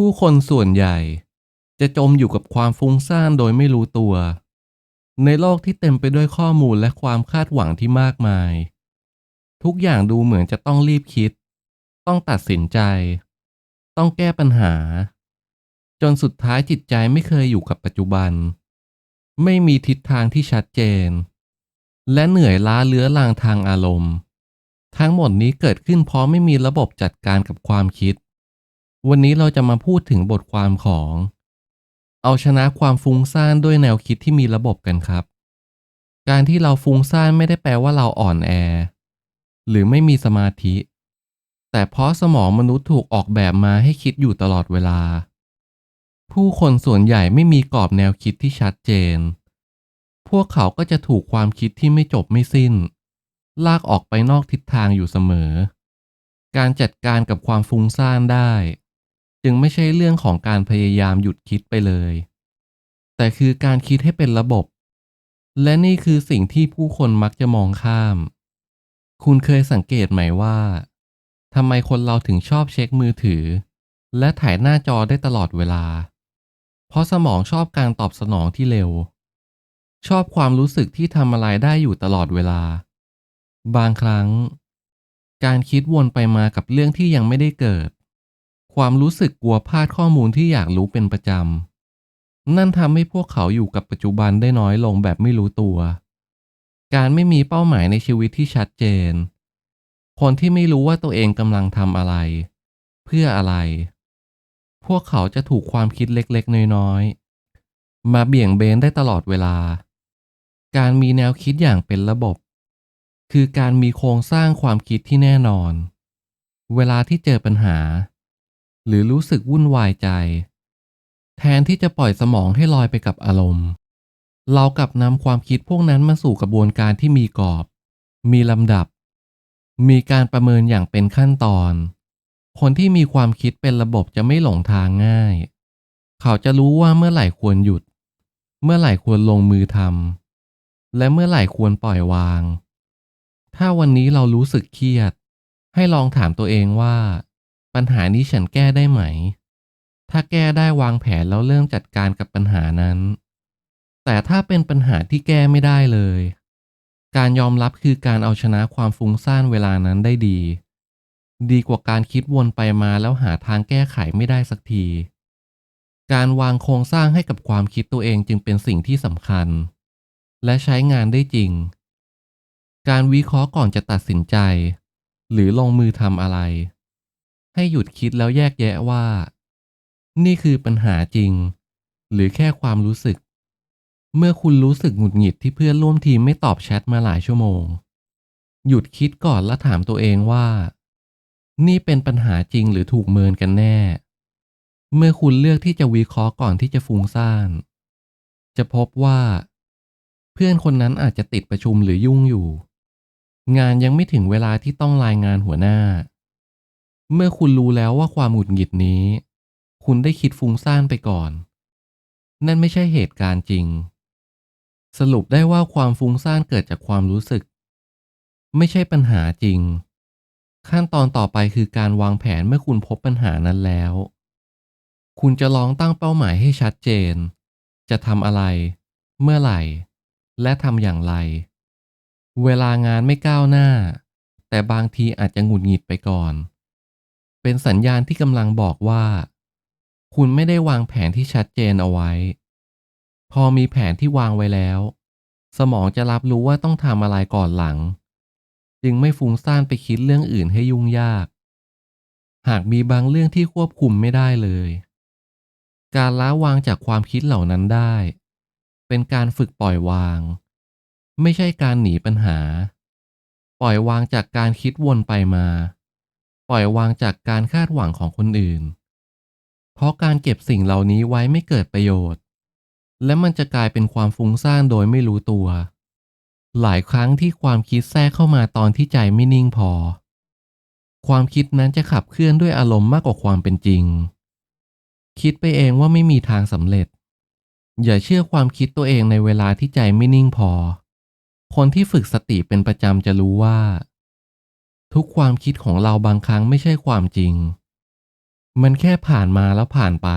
ผู้คนส่วนใหญ่ จะจมอยู่กับความฟุ้งซ่านโดยไม่รู้ตัว ในโลกที่เต็มไปด้วยข้อมูลและความคาดหวังที่มากมาย ทุกอย่างดูเหมือนจะต้องรีบคิด ต้องตัดสินใจ ต้องแก้ปัญหา จนสุดท้ายจิตใจไม่เคยอยู่กับปัจจุบัน ไม่มีทิศทางที่ชัดเจน และเหนื่อยล้าเลื้อรางทางอารมณ์ ทั้งหมดนี้เกิดขึ้นเพราะไม่มีระบบจัดการกับความคิด วันนี้เราจะมาพูดถึงบทความของ เอาชนะความฟุ้งซ่านด้วยแนวคิดที่มีระบบกันครับ การที่เราฟุ้งซ่านไม่ได้แปลว่าเราอ่อนแอ หรือไม่มีสมาธิ แต่เพราะสมองมนุษย์ถูกออกแบบมาให้คิดอยู่ตลอดเวลา ผู้คนส่วนใหญ่ไม่มีกรอบแนวคิดที่ชัดเจน พวกเขาก็จะถูกความคิดที่ไม่จบไม่สิ้น ลากออกไปนอกทิศทางอยู่เสมอ การจัดการกับความฟุ้งซ่านได้ จึงไม่ใช่เรื่องของการพยายามหยุดคิดไปเลย แต่คือการคิดให้เป็นระบบ และนี่คือสิ่งที่ผู้คนมักจะมองข้าม คุณเคยสังเกตไหมว่าทำไมคนเราถึงชอบเช็คมือถือ และถ่ายหน้าจอได้ตลอดเวลา เพราะสมองชอบการตอบสนองที่เร็ว ชอบความรู้สึกที่ทำอะไรได้อยู่ตลอดเวลา บางครั้ง การคิดวนไปมากับเรื่องที่ยังไม่ได้เกิด ความรู้สึกกลัวพลาดข้อมูลที่อยากรู้เป็นประจำ นั่นทำให้พวกเขาอยู่กับปัจจุบันได้น้อยลงแบบไม่รู้ตัว การไม่มีเป้าหมายในชีวิตที่ชัดเจน คนที่ไม่รู้ว่าตัวเองกำลังทำอะไร เพื่ออะไร พวกเขาจะถูกความคิดเล็กๆ น้อยๆ มาเบี่ยงเบนได้ตลอดเวลา การมีแนวคิดอย่างเป็นระบบ คือการมีโครงสร้างความคิดที่แน่นอน เวลาที่เจอปัญหา หรือรู้สึกวุ่นวายใจ แทนที่จะปล่อยสมองให้ลอยไปกับอารมณ์ เรากลับนำความคิดพวกนั้นมาสู่กระบวนการที่มีกรอบ มีลำดับ มีการประเมินอย่างเป็นขั้นตอน คนที่มีความคิดเป็นระบบจะไม่หลงทางง่าย เขาจะรู้ว่าเมื่อไหร่ควรหยุด เมื่อไหร่ควรลงมือทำและเมื่อไหร่ควรปล่อยวาง ถ้าวันนี้เรารู้สึกเครียด ให้ลองถามตัวเองว่า ปัญหานี้ฉันแก้ได้ไหม ถ้าแก้ได้วางแผนแล้วเริ่มจัดการกับปัญหานั้น แต่ถ้าเป็นปัญหาที่แก้ไม่ได้เลย การยอมรับคือการเอาชนะความฟุ้งซ่านเวลานั้นได้ดี ดีกว่าการคิดวนไปมาแล้วหาทางแก้ไขไม่ได้สักที การวางโครงสร้างให้กับความคิดตัวเองจึงเป็นสิ่งที่สำคัญ และใช้งานได้จริง การวิเคราะห์ก่อนจะตัดสินใจ หรือลงมือทำอะไร ให้หยุดคิดแล้วแยกแยะว่า นี่คือปัญหาจริง หรือแค่ความรู้สึก เมื่อคุณรู้สึกหงุดหงิดที่เพื่อนร่วมทีมไม่ตอบแชทมาหลายชั่วโมง หยุดคิดก่อนและถามตัวเองว่า นี่เป็นปัญหาจริงหรือถูกเมินกันแน่ เมื่อคุณเลือกที่จะวิเคราะห์ก่อนที่จะฟุ้งซ่าน จะพบว่า เพื่อนคนนั้นอาจจะติดประชุมหรือยุ่งอยู่ งานยังไม่ถึงเวลาที่ต้องรายงานหัวหน้า เมื่อคุณรู้แล้วว่าความหงุดหงิดนี้ คุณได้คิดฟุ้งซ่านไปก่อน นั่นไม่ใช่เหตุการณ์จริง สรุปได้ว่าความฟุ้งซ่านเกิดจากความรู้สึก ไม่ใช่ปัญหาจริง ขั้นตอนต่อไปคือการวางแผนเมื่อคุณพบปัญหานั้นแล้ว คุณจะลองตั้งเป้าหมายให้ชัดเจน จะทำอะไร เมื่อไหร่ และทำอย่างไร เวลางานไม่ก้าวหน้า แต่บางทีอาจจะหงุดหงิดไปก่อน เป็นสัญญาณที่กำลังบอกว่า คุณไม่ได้วางแผนที่ชัดเจนเอาไว้ พอมีแผนที่วางไว้แล้ว สมองจะรับรู้ว่าต้องทำอะไรก่อนหลัง จึงไม่ฟุ้งซ่านไปคิดเรื่องอื่นให้ยุ่งยาก หากมีบางเรื่องที่ควบคุมไม่ได้เลย การละวางจากความคิดเหล่านั้นได้ เป็นการฝึกปล่อยวาง ไม่ใช่การหนีปัญหา ปล่อยวางจากการคิดวนไปมา ปล่อยวางจากการคาดหวังของคนอื่น เพราะการเก็บสิ่งเหล่านี้ไว้ไม่เกิดประโยชน์ และมันจะกลายเป็นความฟุ้งซ่านโดยไม่รู้ตัว หลายครั้งที่ความคิดแทรกเข้ามาตอนที่ใจไม่นิ่งพอ ความคิดนั้นจะขับเคลื่อนด้วยอารมณ์มากกว่าความเป็นจริง คิดไปเองว่าไม่มีทางสำเร็จ อย่าเชื่อความคิดตัวเองในเวลาที่ใจไม่นิ่งพอ คนที่ฝึกสติเป็นประจำจะรู้ว่า ทุกความคิดของเราบางครั้งไม่ใช่ความจริง มันแค่ผ่านมาแล้วผ่านไป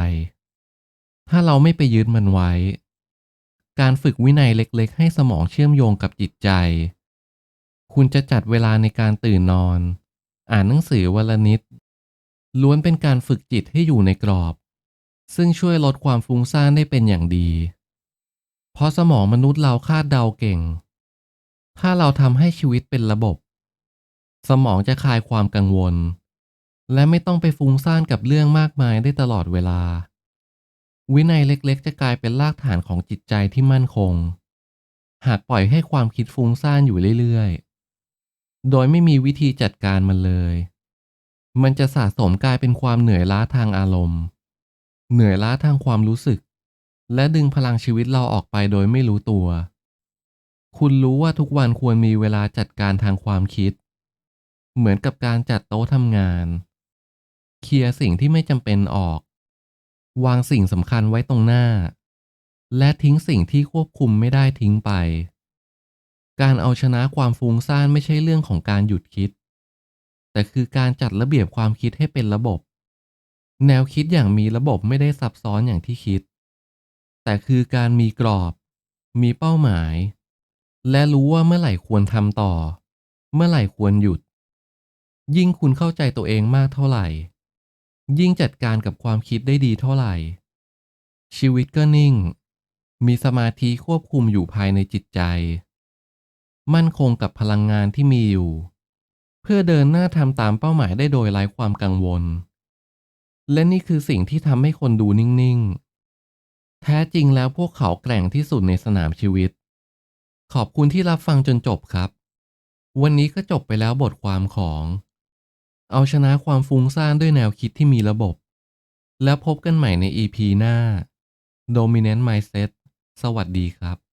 ถ้าเราไม่ไปยึดมันไว้ การฝึกวินัยเล็กๆ ให้สมองเชื่อมโยงกับจิตใจ คุณจะจัดเวลาในการตื่นนอน อ่านหนังสือวันละนิด ล้วนเป็นการฝึกจิตให้อยู่ในกรอบ ซึ่งช่วยลดความฟุ้งซ่านได้เป็นอย่างดี เพราะสมองมนุษย์เราคาดเดาเก่ง ถ้าเราทำให้ชีวิตเป็นระบบ สมองจะคลายความกังวล และไม่ต้องไปฟุ้งซ่านกับเรื่องมากมายได้ตลอดเวลา วินัยเล็กๆ จะกลายเป็นรากฐานของจิตใจที่มั่นคง หากปล่อยให้ความคิดฟุ้งซ่านอยู่เรื่อยๆ โดยไม่มีวิธีจัดการมันเลย มันจะสะสมกลายเป็นความเหนื่อยล้าทางอารมณ์ เหนื่อยล้าทางความรู้สึก และดึงพลังชีวิตเราออกไปโดยไม่รู้ตัว คุณรู้ว่าทุกวันควรมีเวลาจัดการทางความคิด เหมือนกับการจัดโต๊ะทำงาน เคลียร์สิ่งที่ไม่จำเป็นออก วางสิ่งสำคัญไว้ตรงหน้า และทิ้งสิ่งที่ควบคุมไม่ได้ทิ้งไป การเอาชนะความฟุ้งซ่านไม่ใช่เรื่องของการหยุดคิด แต่คือการจัดระเบียบความคิดให้เป็นระบบ แนวคิดอย่างมีระบบไม่ได้ซับซ้อนอย่างที่คิด แต่คือการมีกรอบ มีเป้าหมาย และรู้ว่าเมื่อไหร่ควรทำต่อ เมื่อไหร่ควรหยุด ยิ่งคุณเข้าใจตัวเองมากเท่าไหร่ ยิ่งจัดการกับความคิดได้ดีเท่าไหร่ ชีวิตก็นิ่ง มีสมาธิควบคุมอยู่ภายในจิตใจ มั่นคงกับพลังงานที่มีอยู่ เพื่อเดินหน้าทำตามเป้าหมายได้โดยไร้ความกังวล และนี่คือสิ่งที่ทำให้คนดูนิ่ง ๆ แท้จริงแล้วพวกเขาแกร่งที่สุดในสนามชีวิต ขอบคุณที่รับฟังจนจบครับ วันนี้ก็จบไปแล้วบทความของ เอาชนะความฟุ้งซ่านด้วยแนวคิดที่มีระบบ แล้วพบกันใหม่ใน EP หน้า Dominant Mindset สวัสดีครับ